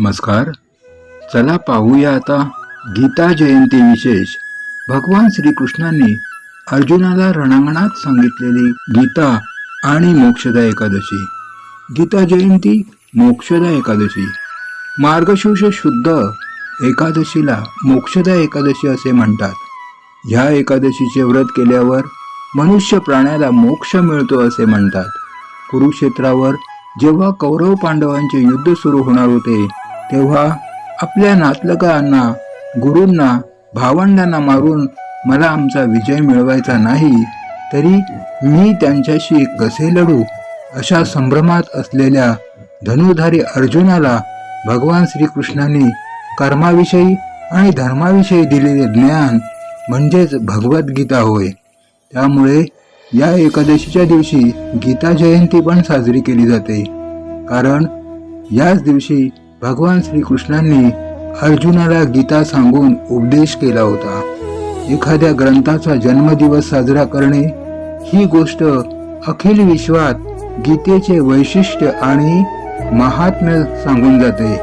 नमस्कार. चला पाहूया आता गीता जयंती विशेष भगवान श्रीकृष्णांनी अर्जुनाला रणांगणात सांगितलेली गीता आणि मोक्षदा एकादशी. गीता जयंती मोक्षदा एकादशी. मार्गशीर्ष शुद्ध एकादशीला मोक्षदा एकादशी असे म्हणतात. ह्या एकादशीचे व्रत केल्यावर मनुष्य प्राण्याला मोक्ष मिळतो असे म्हणतात. कुरुक्षेत्रावर जेव्हा कौरव पांडवांचे युद्ध सुरू होणार होते तेव्हा आपल्या नातलगांना गुरूंना भावंडांना मारून मला आमचा विजय मिळवायचा नाही तरी मी त्यांच्याशी कसे लढू? अशा संभ्रमात असलेल्या धनुधारी अर्जुनाला भगवान श्रीकृष्णाने कर्माविषयी आणि धर्माविषयी दिलेले ज्ञान म्हणजेच भगवद्गीता होय. त्यामुळे या एकादशीच्या दिवशी गीता जयंती पण साजरी केली जाते. कारण याच दिवशी भगवान श्रीकृष्णांनी अर्जुनाला गीता सांगून उपदेश केला होता. एखाद्या ग्रंथाचा जन्मदिवस साजरा करणे ही गोष्ट अखिल विश्वात गीतेचे वैशिष्ट्य आणि महात्म्य सांगून जाते.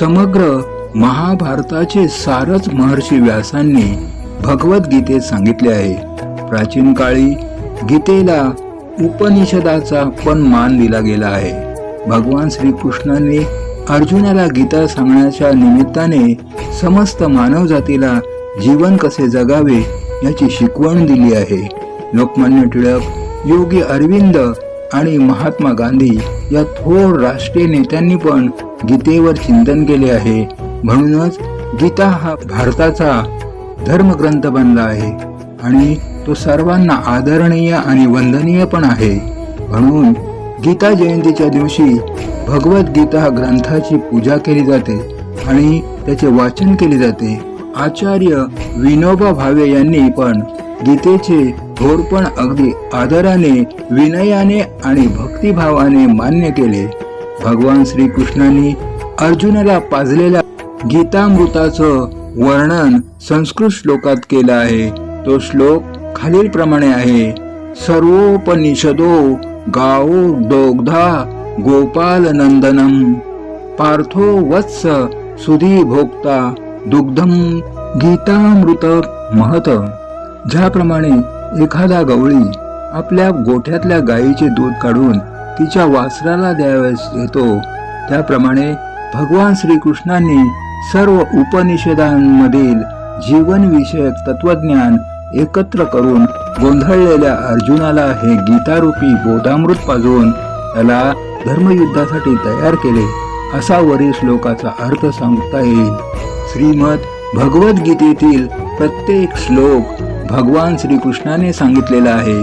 समग्र महाभारताचे सारच महर्षी व्यासांनी भगवद्गीतेत सांगितले आहे. प्राचीन काळी गीतेला उपनिषदाचा पण मान दिला गेला आहे. भगवान श्रीकृष्णांनी अर्जुनाला गीता सांगण्याच्या निमित्ताने समस्त मानव जातीला जीवन कसे जगावे याची शिकवण दिली आहे. लोकमान्य टिळक योगी अरविंद आणि महात्मा गांधी या थोर राष्ट्रीय नेत्यांनी पण गीतेवर चिंतन केले आहे. म्हणूनच गीता हा भारताचा धर्मग्रंथ बनला आहे आणि तो सर्वांना आदरणीय आणि वंदनीय पण आहे. म्हणून गीता जयंतीच्या दिवशी भगवद्गीता ग्रंथाची पूजा केली जाते आणि त्याचे वाचन केले जाते. आचार्य विनोबा भावे यांनी पण गीतेचे घोरपण अगदी आदराने विनयाने आणि भक्तिभावाने मान्य केले. भगवान श्रीकृष्णांनी अर्जुनाला पाजलेल्या गीतामृताचं वर्णन संस्कृत श्लोकात केलं आहे. तो श्लोक खालीलप्रमाणे आहे. सर्वोपनिषदो गाओ दोग्धा गोपाल नंदनम पार्थो वत्स सुधी भोक्ता दुग्धम गीतामृत महत। ज्याप्रमाणे एखादा गवळी आपल्या गोठ्यातल्या गायीचे दूध काढून तिच्या वासराला द्यावयास येतो त्याप्रमाणे भगवान श्रीकृष्णांनी सर्व उपनिषदांमधील जीवनविषयक तत्वज्ञान एकत्र करून गोंधळलेल्या अर्जुनाला हे गीतारूपी बोधामृत पाजवून त्याला धर्मयुद्धासाठी तयार केले असा वरील श्लोकाचा अर्थ सांगता येईल. श्रीमद भगवद्गीतेतील प्रत्येक श्लोक भगवान श्रीकृष्णाने सांगितलेला आहे.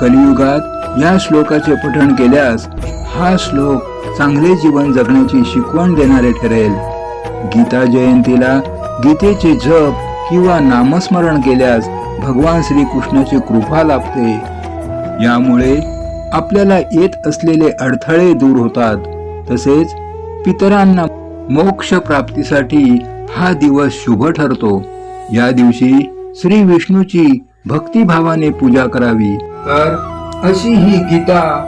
कलियुगात या श्लोकाचे पठण केल्यास हा श्लोक चांगले जीवन जगण्याची शिकवण देणारे ठरेल. गीता जयंतीला गीतेचे जप किंवा नामस्मरण केल्यास भगवान श्रीकृष्णाची कृपा लाभते. यामुळे आपल्याला येत असलेले अडथळे दूर होतात. तसेच पितरांना मोक्ष प्राप्तीसाठी हा दिवस शुभ ठरतो. या दिवशी श्री विष्णूची भक्तिभावाने पूजा करावी. तर अशी ही गीता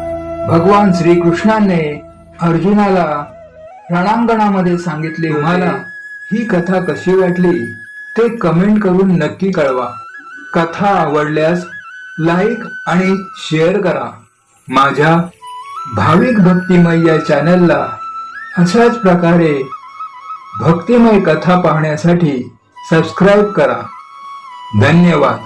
भगवान श्रीकृष्णाने अर्जुनाला रणांगणामध्ये सांगितले. मला ही कथा कशी वाटली? ते कमेंट करून नक्की कळवा. कथा आवडल्यास लाईक आणि शेअर करा. माझ्या भाविक भक्तिमय या चॅनलला अशाच प्रकारे भक्तिमय कथा पाहण्यासाठी सबस्क्राईब करा. धन्यवाद.